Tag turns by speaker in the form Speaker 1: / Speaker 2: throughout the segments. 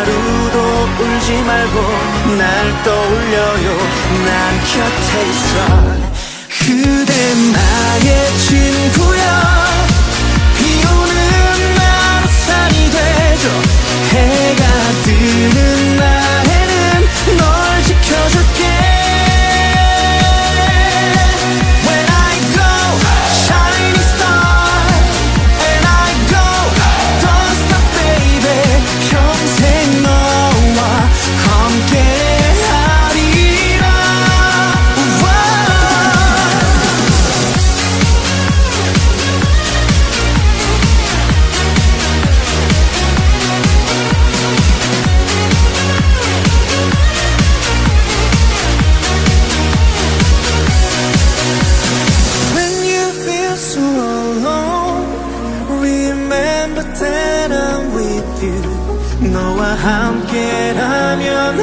Speaker 1: 하나로도 울지 말고 날 떠올려요. 난 곁에 있어. 그대 나의 친구야 너와 함께라면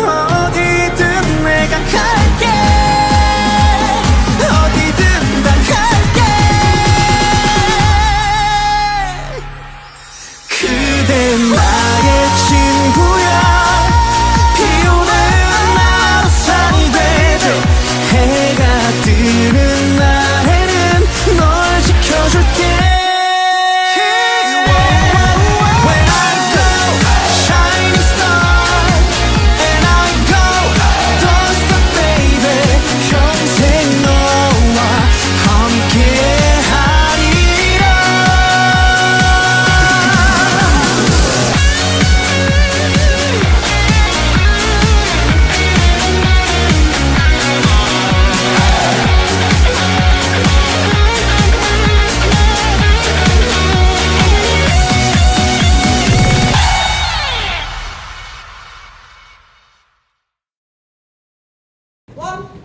Speaker 2: One,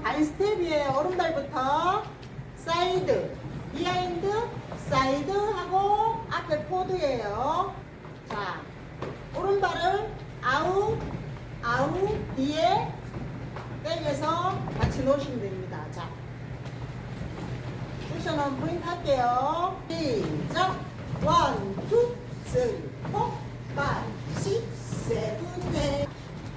Speaker 2: 섹션은 바이스텝이에요. 오른발부터 사이드, 비하인드, 사이드 하고 앞에 포드예요. 자, 오른발을 아웃, 아웃 뒤에 땡겨서 같이 놓으시면 됩니다. 자, 섹션은 포인트 할게요. 시작. 원, 투, 쓰리, 포, 파이, 식, 세븐, 넷.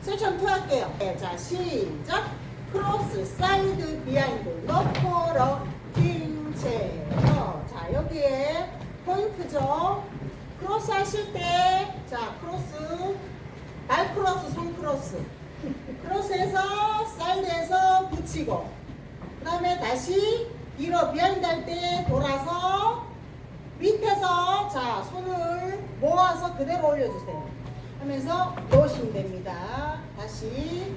Speaker 2: 섹션 2 할게요. 네, 자, 시작. 크로스, 사이드, 비하인드, 넣고, 럭킹, 제어. 자, 여기에 포인트죠. 크로스 하실 때, 자, 크로스, 발 크로스, 손 크로스. 크로스해서, 사이드에서 붙이고, 그 다음에 다시 뒤로 비하인드 할 때 돌아서 밑에서 자 손을 모아서 그대로 올려주세요 하면서 놓으시면 됩니다 다시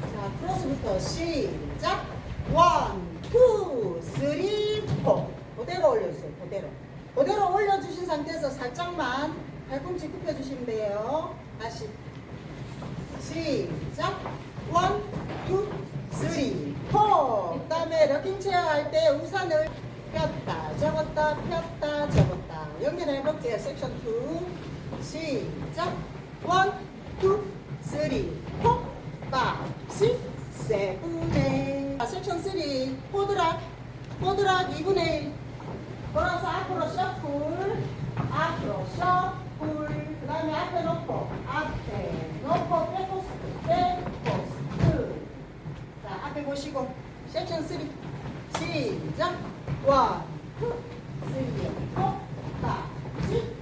Speaker 2: 자 크로스부터 시작. 원, 투, 쓰리, 포. 그대로 올려주세요 그대로. 그대로 올려주신 상태에서 살짝만 발꿈치 굽혀주시면 돼요. 다시. 시작. 원, 투, 쓰리, 포. 그 다음에 럭킹 체어 할 때 우산을 폈다 접었다 폈다 접었다. 연결해 볼게요. 섹션 2 시작. 원, 투, 쓰리, 꼬드라 2분의 1 돌아서 앞으로 셔플 앞으로 셔플 그 다음에 앞에 놓고 앞에 놓고 백포스트 백포스트. 자 앞에 보시고 섹션 3 시작. 1 2 3 4 5 6 7